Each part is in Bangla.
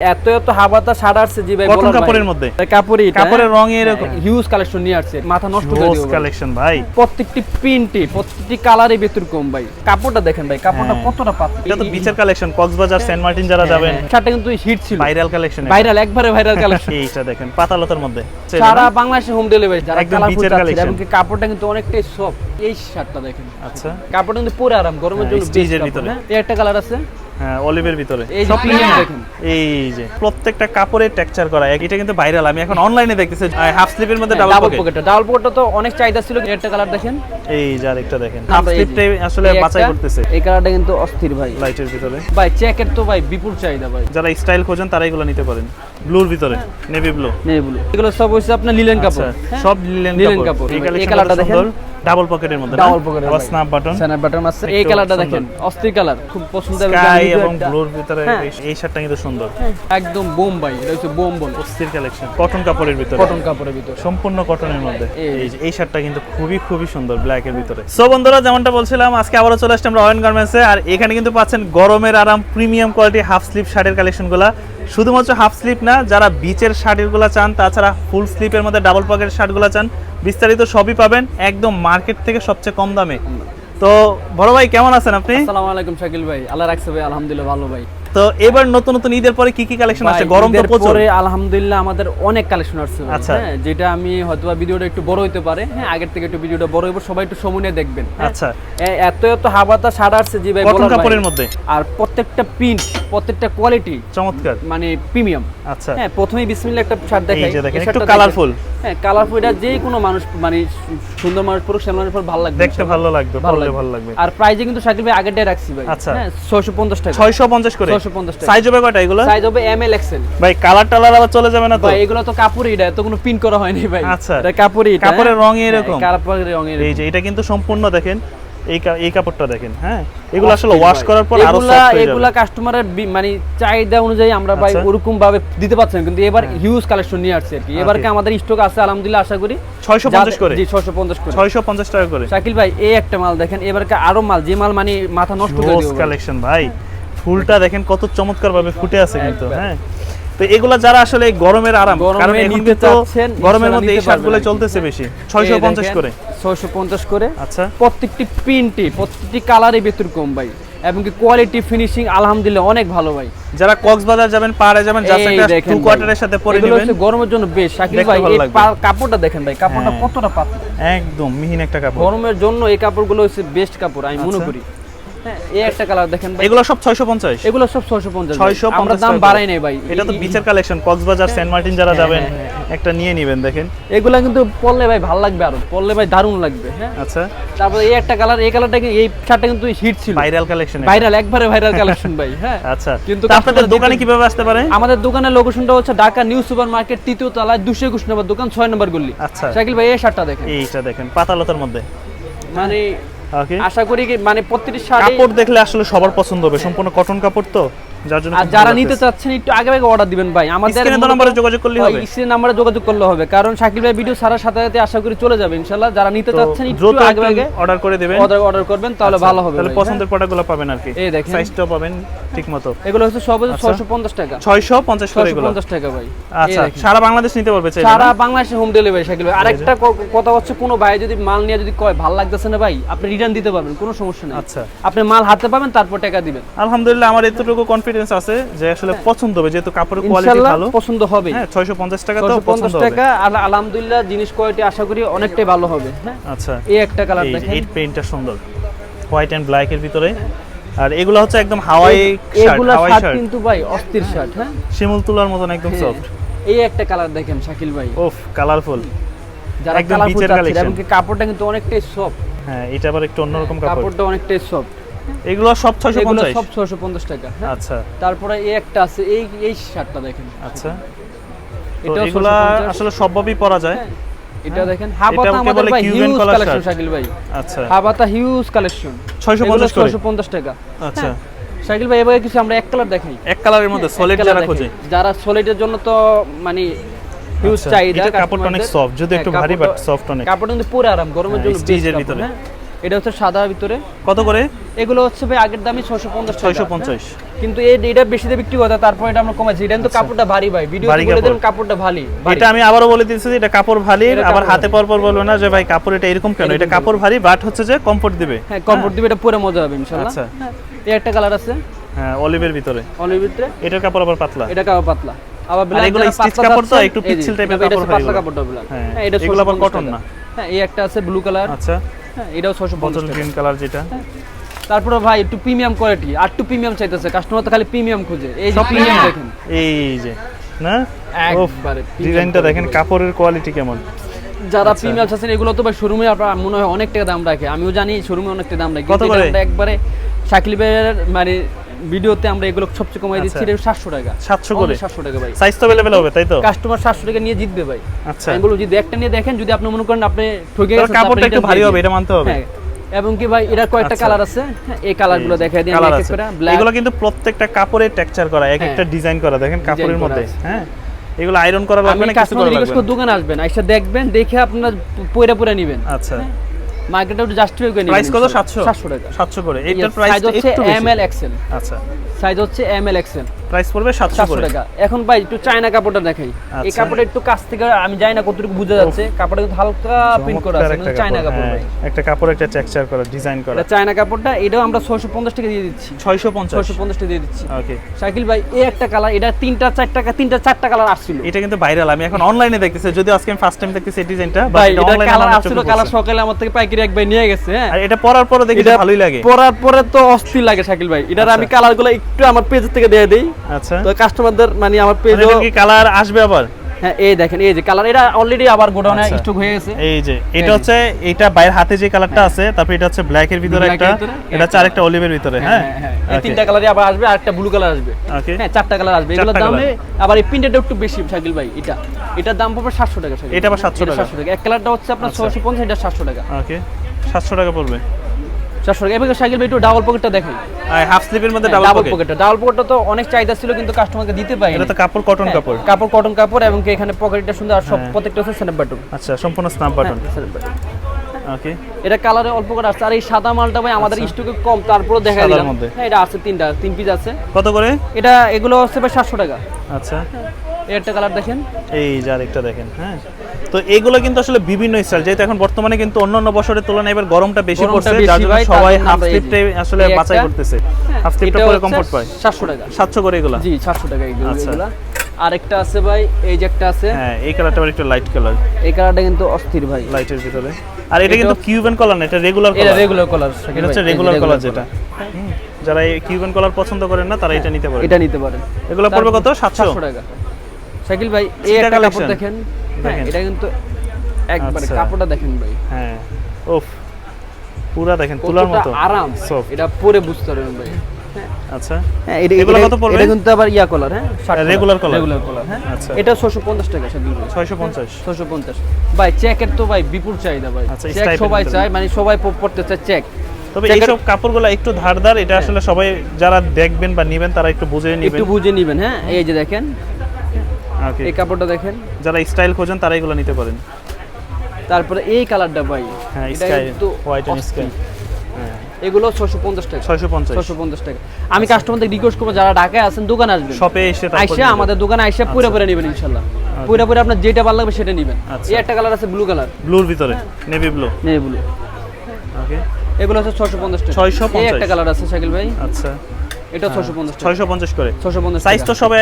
এত এত হাবাতা শাড়ি আসছে জি ভাই কটন কাপড়ের। মধ্যে? কাপড়ই কাপড়ের হ্যাঁ? রঙই এরকম? হিউজ কালেকশন নিয়ে আসছে। মাথা নষ্ট করে দিও কালেকশন ভাই। প্রত্যেকটি প্রিন্টে প্রত্যেকটি কালারে ভেতর কম ভাই। কাপড়টা দেখেন ভাই কাপড়টা হ্যাঁ। কতটা পাতলা। এটা তো বিচের কালেকশন কক্সবাজার সেন্ট মার্টিন যারা যাবেন। শার্টটা কিন্তু হিট ছিল। ভাইরাল কালেকশন ভাইরাল একবারে ভাইরাল কালেকশন এইটা দেখেন পাতালতার মধ্যে। সারা বাংলাদেশে হোম ডেলিভারি যারা কালারফুল collection। এবং কাপড়টা কিন্তু অনেকটাই সফট এই শার্টটা দেখেন। আচ্ছা। কাপড়টা কিন্তু পুরো আরাম গরমের হ্যাঁ, জন্য এর ভিতরে। কাপড়, হ্যাঁ? এই একটা কালার আছে? হ্যাঁ অলিভের ভিতরে। এই যে সব premium premium। এই যে প্রত্যেকটা টেক্সচার করা এটা কিন্তু ভাইরাল আমি এখন অনলাইনে দেখতেছি হাফ স্লিপের মধ্যে ডাবল পকেট ডাবল পকেটটা তো অনেক চাহিদা ছিল একটা কালার দেখেন। এই যে আরেকটা দেখেন হাফ আসলে বাঁচাই বাছাই করতেছে। এই কালারটা কিন্তু অস্থির ভাই। লাইটের ভিতরে। ভাই চেকের তো ভাই বিপুল চাহিদা ভাই। যারা স্টাইল খোঁজেন তারা এগুলো নিতে পারেন। ব্লুর ভিতরে নেভি ব্লু নেই বলো এগুলো সব আপনার লিলেন কাপড় আচ্ছা হ্যাঁ? সব লিলেন কাপড়। কাপড়। এই কালারটা দেখেন। ডাবল পকেটের মধ্যে আবার স্ন্যাপ বাটন স্যানার বাটন আছে এই কালারটা দেখেন অস্থির কালার খুব পছন্দ হবে স্কাই এবং ব্লুর ভিতরে হ্যাঁ। এই- শার্টটা কিন্তু সুন্দর। একদম বোম ভাই এটা হচ্ছে অস্থির কালেকশন কটন কাপড়ের ভিতরে। কটন কাপড়ের ভিতর। সম্পূর্ণ কটনের মধ্যে। এই- এই যে এই শার্টটা কিন্তু খুবই খুবই সুন্দর ব্ল্যাক এর ভিতরে। সো বন্ধুরা যেমনটা বলছিলাম আজকে আবারও চলে আসছি আমরা অয়ন গার্মেন্টসে আর এখানে কিন্তু পাচ্ছেন গরমের আরাম প্রিমিয়াম কোয়ালিটি হাফ স্লিপ শার্টের কালেকশনগুলো শুধুমাত্র হাফ স্লিপ না, যারা বিচের শার্টগুলো চান, তাছাড়া ফুল স্লিপের মধ্যে ডাবল পকেট শার্টগুলো চান, বিস্তারিত সবই পাবেন একদম মার্কেট থেকে সবচেয়ে কম দামে। তো বড় ভাই, কেমন আছেন আপনি? আসসালামু আলাইকুম শাকিল ভাই, আল্লাহ রাখছে ভাই, আলহামদুলিল্লাহ, ভালো ভাই। তো এবার নতুন নতুন ঈদের পরে কি কি কালেকশন ভাই, গরম তো প্রচুর। পরে আলহামদুলিল্লাহ আমাদের অনেক কালেকশন আসছে আচ্ছা। হ্যাঁ যেটা আমি হয়তো ভিডিওটা একটু বড় হইতে পারে। হ্যাঁ আগের থেকে একটু ভিডিওটা বড় হইব সবাই একটু সময় নিয়ে দেখবেন। হ্যাঁ? আচ্ছা। এত এত হাবাতা শাড়ি আসছে জি ভাই কটন কাপড়ের মধ্যে? আর প্রত্যেকটা প্রিন্ট প্রত্যেকটা কোয়ালিটি চমৎকার। মানে প্রিমিয়াম আচ্ছা। হ্যাঁ প্রথমেই বিসমিল্লাহ একটা শার্ট দেখাই। একটু। দেখেন। হ্যাঁ কালারফুল এটা যে কোনো মানুষ মানে সুন্দর মানুষ পুরুষ সে মানুষের ভালো লাগবে দেখতে ভালো লাগবে পরলে ভালো লাগবে। আর প্রাইজে কিন্তু শাকিল ভাই আগেরটাই রাখছি ভাই। আচ্ছা। হ্যাঁ 650 টাকা। ছয়শো পঞ্চাশ করে? 650 টাকা। সাইজ হবে কয়টা এগুলো? সাইজ হবে এম এল এক্সেল ভাই কালার টালার আবার চলে যাবে না তো? ভাই এগুলো তো কাপড়ই এটা তো কোনো পিন করা হয়নি ভাই। আচ্ছা। এটা কাপড়ই এটা কাপড়ের রং এরকম? হ্যাঁ, এই যে এটা কিন্তু সম্পূর্ণ দেখেন এই এই কাপড়টা দেখেন হ্যাঁ? এগুলো আসলে ওয়াশ করার পর আরও সফট হয়ে এগুলা কাস্টমারের মানে চাহিদা অনুযায়ী আমরা ভাই আচ্ছা। ওরকম ভাবে দিতে পারছেন কিন্তু এবার হিউজ কালেকশন নিয়ে আসছে আর কি। এবার কি আমাদের স্টক আছে আলহামদুলিল্লাহ আশা করি। 650 করে? জি 650 করে। ছয়শো পঞ্চাশ টাকা করে। শাকিল ভাই এই একটা মাল দেখেন এবার আরও মাল যে মাল মানে মাথা নষ্ট করে দিও কালেকশন ভাই। ফুলটা দেখেন কত চমৎকার ভাবে ফুটে আছে কিন্তু হ্যাঁ? তো এগুলা যারা আসলে গরমের আরাম কারণ এখন চাচ্ছেন, গরমের মধ্যে এই শার্টগুলো চলতেছে বেশি। ছয়শো এই পঞ্চাশ দেখেন, করে 650 করে। আচ্ছা। প্রত্যেকটি প্রিন্টে প্রত্যেকটি কালারে ভাই। এবং কি কোয়ালিটি ফিনিশিং আলহামদুলিল্লাহ অনেক ভালো ভাই। যারা কক্সবাজার যাবেন পাহাড়ে যাবেন টু কোয়ার্টারের সাথে পরে নেবেন। হচ্ছে গরমের জন্য বেশ শাকিল ভাই এই কাপড়টা দেখেন ভাই কাপড়টা হ্যাঁ। কতটা পাতলা। একদম মিহিন একটা কাপড়। গরমের জন্য এই কাপড়গুলো হচ্ছে বেস্ট কাপড় আমি মনে আচ্ছা। করি। এই একটা কালার দেখেন এগুলো সব ছয়শো পঞ্চাশ। এগুলো সব 650 ভাই। ছয়শো আমরা দাম বাড়াই নাই ভাই। এটা তো বিচের কালেকশন কক্সবাজার সেন্ট মার্টিন যারা হ্যাঁ, যাবেন হ্যাঁ, একটা নিয়ে নেবেন দেখেন। এগুলা কিন্তু পরলে ভাই ভালো লাগবে আরও। পরলে ভাই দারুণ লাগবে হ্যাঁ। আচ্ছা। তারপরে এই একটা কালার এই কালারটা কি- এই শার্টটা কিন্তু হিট ছিল। ভাইরাল কালেকশন ভাইরাল একবারে ভাইরাল কালেকশন ভাই হ্যাঁ। আচ্ছা। কিন্তু আপনাদের দোকানে কীভাবে আসতে পারে? আমাদের দোকানের লোকেশনটা হচ্ছে ঢাকা নিউ সুপার মার্কেট তৃতীয় তলায় দুশো একুশ নম্বর দোকান ছয় নম্বর গল্লি আচ্ছা। শাকিল ভাই এই শার্টটা দেখেন। এইটা দেখেন পাতালতার মধ্যে। মানে আশা করি মানে প্রত্যেকটি শাড়ি কাপড় দেখলে আসলে সবার পছন্দ হবে। সম্পূর্ণ কটন কাপড় তো যার জন্য আর যারা নিতে চাচ্ছেন একটু আগে আগে অর্ডার দিবেন ভাই। আমাদের স্ক্রিনে নম্বরে যোগাযোগ করলে হবে। স্ক্রিনে নাম্বারে যোগাযোগ করলে হবে। কারণ শাকিল ভাই ভিডিও সারা সাথে সাথে আশা করি চলে যাবে ইনশাআল্লাহ। যারা নিতে চাচ্ছেন একটু আগে আগে অর্ডার করে দিবেন। অর্ডার অর্ডার করবেন তাহলে আচ্ছা, ভালো হবে তাহলে হ্যাঁ? পছন্দের প্রোডাক্টগুলো পাবেন আর কি। এই দেখেন। সাইজটাও পাবেন। ঠিকমতো। এগুলো হচ্ছে সব আচ্ছা। ছয়শো পঞ্চাশ টাকা। 650 করে ছয়শো এগুলো পঞ্চাশ টাকা ভাই। আচ্ছা। সারা বাংলাদেশ নিতে পারবে সারা বাংলাদেশে হোম ডেলিভারি ভাই আরেকটা কথা হচ্ছে কোনো ভাই যদি মাল নিয়ে যদি কয় ভালো লাগতেছে না ভাই? আপনি রিটার্ন দিতে পারবেন কোনো সমস্যা নেই। আচ্ছা। আপনি মাল হাতে পাবেন তারপর টাকা দিবেন। আলহামদুলিল্লাহ আমার এতটুকু কনফিডেন্স আছে যে আসলে পছন্দ হবে যেহেতু কাপড়ের কোয়ালিটি ভালো। পছন্দ হবে। হ্যাঁ 650 টাকা তো পছন্দ পঞ্চাশ হবে। টাকা আর আলহামদুলিল্লাহ জিনিস কোয়ালিটি আশা করি অনেকটাই ভালো হবে হ্যাঁ? আচ্ছা। এই একটা কালার দেখেন। এই পেইন্টটা সুন্দর। হোয়াইট এন্ড ব্ল্যাক এর ভিতরে। আর এগুলো হচ্ছে একদম হাওয়াই এগুলা শার্ট কিন্তু ভাই অস্থির শার্ট হ্যাঁ? শিমুল তুলার মতন একদম সফট এই একটা কালার দেখেন শাকিল ভাই। ওফ কালারফুল যারা কালারফুল চাচ্ছেন এবং কাপড়টা কিন্তু অনেকটাই সফট হ্যাঁ এটা আবার একটু অন্যরকম কাপড়। কাপড়টা অনেকটাই সফট এগুলো সব এগুলো 650 সব 650 টাকা হ্যাঁ? আচ্ছা। তারপরে এই একটা আছে এই এই শার্টটা দেখেন। আচ্ছা। এটা এগুলা 650 আসলে সবভাবেই পরা যায়। হ্যাঁ, এটা দেখেন হাবাতা আমাদের ভাই হিউজ কালেকশন শাকিল ভাই। আচ্ছা। হাবাতা হিউজ কালেকশন 650 করে। 650 টাকা। আচ্ছা। সাইকেল ভাই এবারে কিছু আমরা এক কালার দেখাই। এক কালারের মধ্যে সলিড যারা খোঁজে। যারা সলিডের জন্য তো মানে হিউজ আচ্ছা, চাহিদা এটা কাপড়টা অনেক সফট soft, যদিও হ্যাঁ, একটু ভারী, বাট সফট অনেক। কাপড় কিন্তু পুরো আরাম গরমের হ্যাঁ, জন্য স্টিজের ভিতরে। এটা হচ্ছে সাদার ভিতরে। কত করে? এগুলো হচ্ছে ভাই আগের দামই ছশো পঞ্চাশ ছয়শো পঞ্চাশ। কিন্তু এই- এটা বেশি দিয়ে বিক্রি কথা তারপর এটা আমরা কমাইছি এটা কিন্তু কাপড়টা ভারী ভাই। ভিডিও আচ্ছা। বলে দিলাম কাপড়টা ভারী ভারী। এটা আমি আবারও বলে দিচ্ছি এটা কাপড় ভারী এটা আবার হাতে পর পর বলব না যে ভাই কাপড় এটা এরকম কেন? এটা কাপড় ভারী। বাট হচ্ছে যে কমফোর্ট দিবে। হ্যাঁ কমফোর্ট দিবে এটা পরে মজা হবে ইনশাআল্লাহ। আচ্ছা। এই একটা কালার আছে। হ্যাঁ অলিভের ভিতরে। অলিভ ভিতরে। এটার কাপড় আবার পাতলা। এটা কাপড় পাতলা। আবার পাতলা কাপড় তো, একটু পিচ্ছিল এটা হচ্ছে কাপড় হয় পাতলা এগুলো। কাপড়টা black। হ্যাঁ, এটা এগুলো আবার 650 cotton টাকা। না। হ্যাঁ এই একটা আছে ব্লু কালার আচ্ছা। হ্যাঁ এটাও ছশো পঞ্চাশ গ্রিন কালার যেটা। তারপরে ভাই একটু প্রিমিয়াম কোয়ালিটি আর একটু প্রিমিয়াম চাইতেছে। কাস্টমার তো খালি প্রিমিয়াম খুঁজে। এই যে প্রিমিয়াম দেখেন। এই যে না? একবারে ডিজাইনটা দেখেন কাপড়ের কোয়ালিটি কেমন? যারা আচ্ছা। প্রিমিয়াম চাচ্ছেন এগুলো তো ভাই শোরুমে আপনার মনে হয় অনেক টাকা দাম রাখে। আমিও জানি শোরুমে অনেক টাকা দাম রাখে। কত কিন্তু করে? এটা আমরা একবারে মানে ভিডিওতে আমরা এগুলো সবচেয়ে কমাই দিচ্ছি আচ্ছা। এটা সাতশো টাকা। 700 করে? সাতশো টাকা ভাই। সাইজ তো অ্যাভেলেবেল হবে তাই তো? কাস্টমার সাতশো টাকা নিয়ে জিতবে ভাই। আচ্ছা। এগুলো যদি একটা নিয়ে দেখেন যদি আপনি মনে করেন আপনি ঠকে গেছেন কাপড়টা একটু ভারী হবে এটা মানতে হবে। হ্যাঁ। এবং কি ভাই এটার কয়েকটা আচ্ছা। কালার আছে হ্যাঁ, এই কালারগুলো দেখাই দিই আমি এক এক করে এগুলো কিন্তু প্রত্যেকটা কাপড়ের টেক্সচার করা এক হ্যাঁ। একটা ডিজাইন করা দেখেন কাপড়ের মধ্যে। হ্যাঁ। এগুলো আয়রন করা লাগবে না কিছু করা লাগবে দোকানে আসবেন আইসা দেখবেন দেখে আপনার পয়রা পয়রা নেবেন। আচ্ছা। মার্কেটে একটু জাস্টিফাই করে প্রাইস কত? 700 700 টাকা। 700 করে। এইটার প্রাইস সাইজ হচ্ছে এক্সেল আচ্ছা। সাইজ হচ্ছে এম এল এক্সেল প্রাইস পড়বে 700 করে। টাকা। এখন ভাই একটু চায়না কাপড়টা দেখাই। এই আচ্ছা। কাপড়টা একটু কাছ থেকে আমি জানি না কতটুকু বোঝা যাচ্ছে। কাপড়টা কিন্তু হালকা প্রিন্ট করা আছে চায়না কাপড়। হ্যাঁ, ভাই। একটা কাপড় একটা টেক্সচার করা ডিজাইন করা। চায়না কাপড়টা এটাও আমরা ছয়শো পঞ্চাশ টাকা দিয়ে দিচ্ছি। 650 ছয়শো পঞ্চাশ টাকা দিয়ে দিচ্ছি। ওকে শাকিল ভাই এই একটা কালার এটা তিনটা চারটা তিনটা চারটা কালার আসছিল। এটা কিন্তু ভাইরাল আমি এখন অনলাইনে দেখতেছি। যদিও আজকে আমি ফার্স্ট টাইম দেখতেছি এই ডিজাইনটা ভাই এটা কালার আসছিল কালার সকালে আমার থেকে পাইকারি এক ভাই নিয়ে গেছে হ্যাঁ? আর এটা পরার পরে দেখি ভালোই লাগে। পরার পরে তো অস্থির লাগে শাকিল ভাই। এটার আমি কালারগুলো একটু আমার পেজ থেকে দিয়ে দেই। আচ্ছা। তো কাস্টমারদের মানে আমার পেজ পেজও কি কালার আসবে আবার? হ্যাঁ এই দেখেন এই যে কালার এটা অলরেডি আবার গোডাউনে আচ্ছা। স্টক হয়ে গেছে। এই যে এটা হচ্ছে এটা বাইরের হাতে যে কালারটা আছে তারপর এটা হচ্ছে ব্ল্যাক এর ভিতরে একটা এটা হচ্ছে আরেকটা অলিভের ভিতরে হ্যাঁ এই তিনটা কালারই আবার আসবে আর একটা ব্লু কালার আসবে। ওকে হ্যাঁ চারটা কালার আসবে। এগুলোর দামে আবার এই প্রিন্টেডটা একটু বেশি শাকিল ভাই এটা। এটার দাম পড়বে সাতশো টাকা শাকিল। এটা আবার 700 টাকা। সাতশো টাকা। এক কালারটা হচ্ছে আপনার আচ্ছা। ছয়শো পঞ্চাশ এটা সাতশো টাকা। ওকে 700 টাকা পড়বে। সাতশো টাকা ভাই একটু ডাবল পকেটটা দেখেন। হাফ স্লিপের মধ্যে ডাবল ডাবল পকেট পকেটটা ডাবল পকেটটা তো অনেক চাহিদা ছিল কিন্তু কাস্টমারকে দিতে পারি এটা তো কাপড় কটন কাপড়। কাপড় কটন কাপড় এবং এখানে পকেটটা সুন্দর আর সব হ্যাঁ। প্রত্যেকটা হচ্ছে স্ন্যাপ বাটন আচ্ছা সম্পূর্ণ snap button snap button okay এটা কালারে অল্প করে আসছে আর এই সাদা মালটা ভাই আমাদের স্টকে কম তারপরে দেখা আচ্ছা। দিলাম। হ্যাঁ এটা আছে তিনটা তিন পিস আছে। কত করে? এটা এগুলো হচ্ছে ভাই সাতশো টাকা। আচ্ছা। এই একটা কালার দেখেন। এই যে আরেকটা দেখেন হ্যাঁ। তো এইগুলো কিন্তু আসলে বিভিন্ন স্টাইল যেহেতু এখন বর্তমানে কিন্তু অন্যান্য বছরের তুলনায় এবার গরমটা বেশি পড়ছে যার জন্য সবাই হাফ স্লিপটাই আসলে বাছাই করতেছে। হাফ স্লিপটা পরে কমফোর্ট পায়। সাতশো টাকা। সাতশো করে এগুলা? জি সাতশো টাকা এগুলো আচ্ছা। আরেকটা আছে ভাই এই যে একটা আছে। হ্যাঁ এই কালারটা একটু লাইট কালার এই কালারটা কিন্তু অস্থির ভাই। লাইটের ভিতরে। আর এটা কিন্তু কিউবেন কালার না এটা রেগুলার এটা রেগুলার কালার এটা হচ্ছে রেগুলার কালার যেটা। যারা এই কিউবেন কালার পছন্দ করেন না তারা এটা নিতে পারে এটা নিতে পারেন। এগুলো পড়বে কত? সাতশো? সাতশো টাকা। শাকিল ভাই এই একটা কাপড় দেখেন। এটা কিন্তু একবারে আচ্ছা। কাপড়টা দেখেন ভাই। হ্যাঁ ওফ পুরা দেখেন তুলার মতো। আরাম। এটা পরে বুঝতে পারবেন ভাই। আচ্ছা। হ্যাঁ এটা এগুলো কত পড়বে? এটা কিন্তু আবার ইয়া কলার হ্যাঁ Regular color? রেগুলার কলার হ্যাঁ। আচ্ছা। এটা 650 টাকা শাকিল ভাই 650 ভাই চেকের তো ভাই বিপুল চাহিদা ভাই। আচ্ছা, চেক সবাই চায় মানে সবাই পড়তে চায় চেক তবে এইসব কাপড়গুলো একটু ধারদার এটা আসলে সবাই যারা দেখবেন বা নিবেন তারা একটু বুঝে নিবেন। একটু বুঝে নেবেন হ্যাঁ। এই যে দেখেন এই কাপড়টা দেখেন। যারা স্টাইল খোঁজেন তারা এগুলো নিতে পারেন। তারপরে এই কালারটা ভাই হ্যাঁ স্কাই হোয়াইট এন্ড স্কাই এগুলো 650 টাকা। ছয়শো পঞ্চাশ। 650 টাকা। আমি কাস্টমারদের রিকোয়েস্ট করব যারা ঢাকায় আছেন দোকানে আসবেন। শপে এসে আইসা। আমাদের দোকানে আইসা পুরো পুরো নেবেন ইনশাআল্লাহ পুরো পুরো আপনার যেটা ভালো লাগবে সেটা নেবেন। আচ্ছা। এই একটা কালার আছে ব্লু কালার ব্লুর ভিতরে নেভি ব্লু নেই ব্লু ওকে এগুলো হচ্ছে 650 টাকা। 650 এই একটা কালার আছে শাকিল ভাই। আচ্ছা। এটা 650 টাকা। ছয়শো পঞ্চাশ করে। 650 সাইজ তো সবে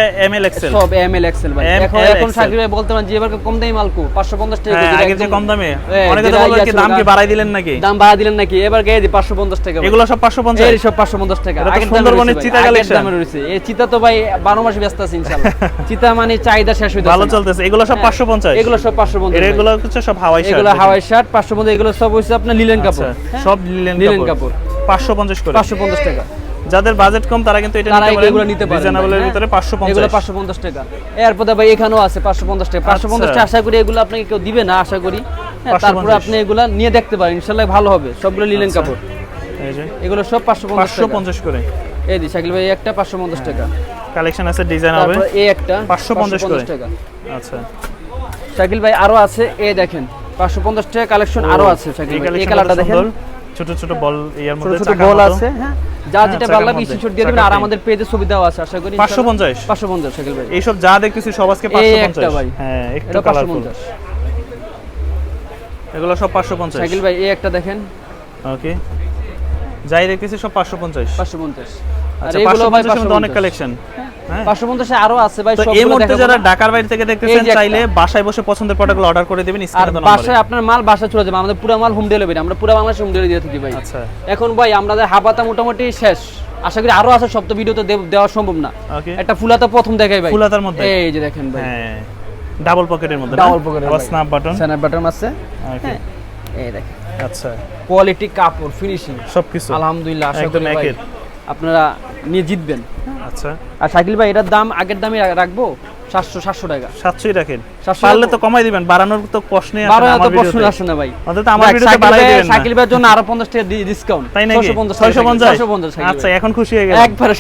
এক্সেল সব এক্সেল ভাই। এখন ভাই বলতে পারেন যে এবার কম দামি মালকো 550 টাকা হ্যাঁ আগে যে কম দামে। হ্যাঁ, অনেকে তো কি দাম কি বাড়াই দিলেন নাকি? দাম বাড়া দিলেন নাকি? এবার গিয়ে দি 550 টাকা এগুলো সব পাঁচশো পঞ্চাশ। এই সব 550 টাকা। সুন্দরবনের চিতা collection। দামে রয়েছে। এই চিতা তো ভাই 12 মাস ব্যস্ত আছে ইনশাআল্লাহ। চিতা মানে চাহিদা শেষ হইতে ভালো চলতেছে। এগুলো সব পাঁচশো পঞ্চাশ। এগুলো সব 550 ভাই। এগুলো হচ্ছে সব হাওয়াই শার্ট এগুলো হাওয়াই শার্ট 550 এগুলো সব হচ্ছে আপনার লিলেন কাপড় আচ্ছা, হ্যাঁ? সব লিলেন কাপড়। কাপড়। পাঁচশো পঞ্চাশ করে। 550 টাকা। যাদের বাজেট কম তারা কিন্তু এটা নিতে এগুলো নিতে পারেন রিজনেবলের ভিতরে হ্যাঁ? পাঁচশো এগুলো পঞ্চাশ 550 টাকা এরপরে ভাই এখানেও আছে 550 টাকা। 550 টাকা আশা করি এগুলো আপনাকে কেউ দিবে না আশা করি। হ্যাঁ, 550 তারপরে আপনি এগুলো নিয়ে দেখতে পারেন। ইনশাআল্লাহ ভালো হবে। সবগুলো লিলেন আচ্ছা। কাপড়। এই যে এগুলো সব 550 পাঁচশো টাকা। পঞ্চাশ করে। এই দি শাকিল ভাই একটা 550 টাকা। কালেকশন আছে ডিজাইন হবে। তারপরে এই একটা 550 করে। টাকা। আচ্ছা। শাকিল ভাই আরও আছে। এই দেখেন 550 টাকা কালেকশন আরও আছে শাকিল ভাই। এই কালারটা দেখেন। ছোট ছোট বল ইয়ার মধ্যে ছোট বল আছে হ্যাঁ? যা হ্যাঁ, যেটা চাকার ভালো লাগে স্ক্রিনশট দিয়ে দিবেন। আর আমাদের পেজে ছবি দেওয়া আছে আশা করি 550 পাঁচশো পঞ্চাশ ভাই এই সব যা দেখতেছি সব আজকে 550 হ্যাঁ একটু পাঁচশো কালারফুল পঞ্চাশ। এগুলো সব 550 শাকিল ভাই এই একটা দেখেন। ওকে যাই দেখতেছি সব 550 পাঁচশো পঞ্চাশ। আর আচ্ছা 550 এর অনেক কালেকশন হ্যাঁ। পাঁচশো আরও আছে ভাই তো এই মুহূর্তে যারা ঢাকার বাইরে থেকে দেখতেছেন এই যে একটা। চাইলে বাসায় বসে পছন্দের প্রোডাক্টগুলো অর্ডার করে দেবেন স্ক্রিনে তো বাসায় আপনার মাল বাসায় চলে যাবে আমাদের পুরো মাল হোম ডেলিভারি আমরা পুরো বাংলাদেশ হোম ডেলিভারি দিয়ে থাকি ভাই। আচ্ছা। এখন ভাই আমাদের হাবাতা মোটামুটি শেষ। আশা করি আরও আছে সব ভিডিওতে দেওয়া সম্ভব না। একটা ফুলাতা প্রথম দেখাই ভাই। ফুলাতার মধ্যে? এই যে দেখেন ভাই। হ্যাঁ। ডাবল পকেটের মধ্যে স্ন্যাপ বাটন স্যানার বাটন আছে। ওকে হ্যাঁ। এই দেখেন। আচ্ছা। কোয়ালিটি কাপড় ফিনিশিং সবকিছু। আলহামদুলিল্লাহ আশা করি ভাই। একের। আপনারা নিয়ে জিতবেন। আচ্ছা। আর শাকিল ভাই এটার দাম আগের দামই রাখব? সাতশো সাতশো টাকা। সাতশোই রাখেন। 700 পারলে তো কমাই দিবেন বাড়ানোর তো প্রশ্নই আসে না আমার ভিডিওতে। আসে না ভাই। অন্তত আমার ভিডিওতে বাড়াই দিবেন ভাইয়ের জন্য আরও পঞ্চাশ টাকা ডিসকাউন্ট তাই নাকি? 650 ছয়শো পঞ্চাশ? ছয়শো পঞ্চাশ শাকিল আচ্ছা এখন খুশি হয়ে একবারে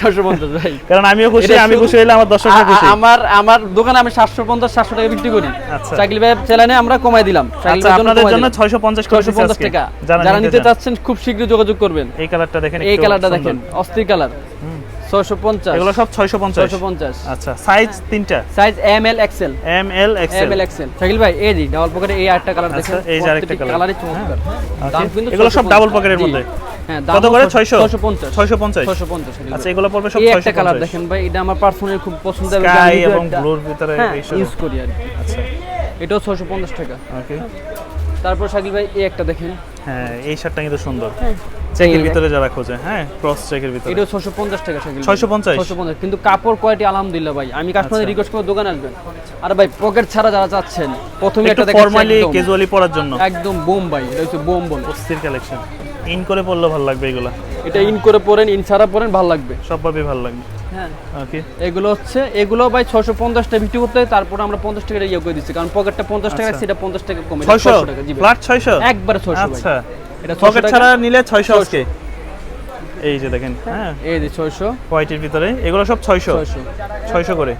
ভাই। কারণ আমিও খুশি আমি খুশি হলে আমার দর্শকরা খুশি। আমার আমার দোকানে আমি সাতশো পঞ্চাশ সাতশো টাকা বিক্রি করি। আচ্ছা। শাকিল ভাই চ্যানেলে আমরা কমাই দিলাম। আচ্ছা ভাইয়ের আপনাদের জন্য দিলাম। ছয়শো পঞ্চাশ করে 650 টাকা। যারা নিতে। চাচ্ছেন খুব শীঘ্রই যোগাযোগ করবেন। এই কালারটা দেখেন এই কালারটা দেখেন অস্থির কালার। ছয়শো পঞ্চাশ। এগুলো সব ছয়শো পঞ্চাশ। ছয়শো পঞ্চাশ। আচ্ছা সাইজ তিনটা? Size M L XL M L XL M L XL Shakil ভাই এই যে ডাবল পকেটে এই আরেকটা কালার আচ্ছা, দেখেন এই যে আরেকটা colour। কালারই চমৎকার। দাম কিন্তু এগুলো সব 650 এর জি। মধ্যে? হ্যাঁ কত করে? 600? 650 650? 650 আচ্ছা এগুলো পড়বে সব এই ছয়শো একটা কালার দেখেন ভাই এটা আমার পার্সোনালি খুব স্কাই এবং ব্লুর ভিতরে এইসব ইউজ করি আর আচ্ছা। এটাও 650 টাকা। ওকে তারপর শাকিল ভাই এই একটা দেখেন। হ্যাঁ এই শার্টটা কিন্তু সুন্দর। চেকের ভিতরে যারা খোঁজে হ্যাঁ ক্রস চেকের ভিতরে। এটাও 650 টাকা শাকিল 650? 650 কিন্তু কাপড় কোয়ালিটি আলহামদুলিল্লাহ ভাই। আমি কাস্টমার আচ্ছা। রিকোয়েস্ট করে দোকানে আসবেন। আর ভাই পকেট ছাড়া যারা চাচ্ছেন প্রথমে একটু দেখেন ফর্মালি ক্যাজুয়ালি পরার জন্য। একদম বোম ভাই এটা হচ্ছে বোম বলে। অস্থির কালেকশন ইন করে পড়লে ভালো লাগবে এগুলো। এটা ইন করে পরেন ইন ছাড়া পরেন ভালো লাগবে। সবভাবে ভালো লাগবে। হ্যাঁ। ওকে এগুলো হচ্ছে এগুলো ভাই ছশো পঞ্চাশটা বিক্রি করতে হয় তারপরে আমরা পঞ্চাশ টাকা ইয়ে করে দিচ্ছি। কারণ পকেটটা পঞ্চাশ টাকা আচ্ছা। সেটা পঞ্চাশ টাকা কমে ছয়শো? ছয়শো টাকা জি ফ্ল্যাট একবারে ছয়শো আচ্ছা। এটা পকেট ছাড়া নিলে ছয়শো আজকে। এই যে দেখেন হ্যাঁ এই যে হোয়াইটের ভিতরে এগুলো সব ছয়শো? ছয়শো। ছয়শো করে।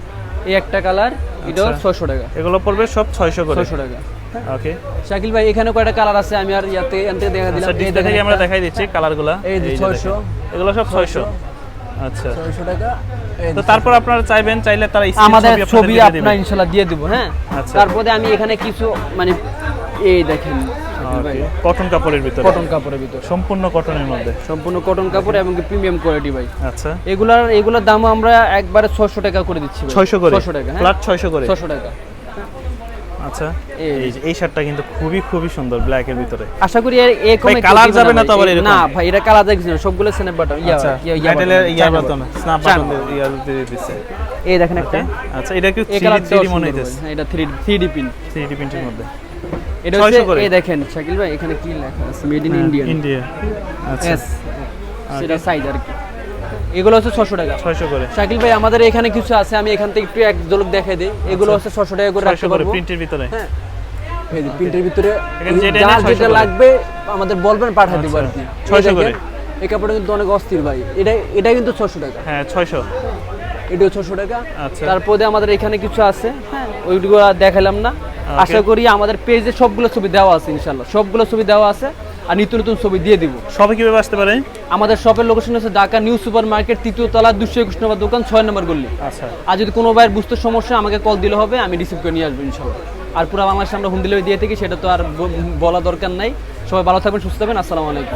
এই একটা কালার এটাও আচ্ছা। ছয়শো টাকা। এগুলো পড়বে সব ছয়শো করে। ছয়শো টাকা। ওকে শাকিল ভাই এখানে কয়টা কালার আছে? আমি আর ইয়াতে দেখা দিলাম। আচ্ছা এই ডিসপ্লে আমরা দেখাই দিচ্ছি কালারগুলো এই যে 600 এগুলো সব ছয়শো। আচ্ছা। ছয়শো টাকা। তো তারপর আপনারা চাইবেন চাইলে তারা আমাদের ছবি আপনার দিবে। ইনশাল্লাহ দিয়ে দিব হ্যাঁ? আচ্ছা। তারপরে আমি এখানে কিছু মানে এই দেখেন কটন কাপড়ের ভিতরে। কটন কাপড়ের ভিতর। সম্পূর্ণ কটনের মধ্যে। সম্পূর্ণ কটন কাপড় এবং প্রিমিয়াম কোয়ালিটি ভাই। আচ্ছা। এগুলার এগুলোর দাম আমরা একবারে ছশো টাকা করে দিচ্ছি ভাই। ছয়শো করে? 600 টাকা হ্যাঁ? ফ্ল্যাট ছয়শো করে? ছশো টাকা। আচ্ছা এই- শার্টটা কিন্তু খুবই খুবই সুন্দর ব্ল্যাক এর ভিতরে। আশা করি এর এ কমে ভাই, কেউ colour দিবে যাবে না তো আবার এরকম? না ভাই এটা কালার দেখছি না সবগুলো স্ন্যাপ বাটন ইয়া আচ্ছা yeah- yeah button snap button ইয়ার দিয়ে দিচ্ছে এই দেখেন একটা। আচ্ছা এটা কি 3D মনে হইতেছে? এটা 3D 3D পিন 3D প্রিন্টের মধ্যে। এটা হচ্ছে এই দেখেন শাকিল ভাই এখানে কি লেখা আছে? মেড ইন ইন্ডিয়া ইন্ডিয়া আচ্ছা। সেটা সাইজ আর কি। এগুলো হচ্ছে 600 টাকা। 600 করে। শাকিল ভাই আমাদের এখানে কিছু আছে আমি এখান থেকে একটু এক ঝলক দেখাই দিই। এগুলো হচ্ছে 600 টাকা করে রাখতে পারব। প্রিন্টের ভিতরে। হ্যাঁ। প্রিন্টের ভিতরে এখানে যেটা যার এনে 600 যেটা করে। লাগবে আমাদের বলবেন পাঠিয়ে দিব আর কি। আচ্ছা, 600 এই করে। এই কাপড়টা কিন্তু অনেক অস্থির ভাই। এটা এটা কিন্তু 600 টাকা। হ্যাঁ 600 এটাও 600 টাকা। আচ্ছা। তারপরে আমাদের এখানে কিছু আছে। হ্যাঁ ওইগুলো দেখালাম না। আশা করি আমাদের পেজে সবগুলো ছবি দেওয়া আছে ইনশাল্লাহ সবগুলো ছবি দেওয়া আছে। আর নিত্য নতুন ছবি দিয়ে দিব। সবে কীভাবে আসতে পারে? আমাদের শপের লোকেশন হচ্ছে ঢাকা নিউ সুপার মার্কেট তৃতীয় তলা দুশো একুশ নম্বর দোকান ছয় নম্বর গল্লি আচ্ছা। আর যদি কোনো ভাইয়ের বুঝতে সমস্যা আমাকে কল দিলে হবে আমি রিসিভ করে নিয়ে আসব ইনশাল্লাহ। আর পুরো বাংলাদেশে আমরা হোম ডেলিভারি দিয়ে থাকি সেটা তো আর বলা দরকার নাই। সবাই ভালো থাকবেন সুস্থ থাকবেন আসসালামু আলাইকুম।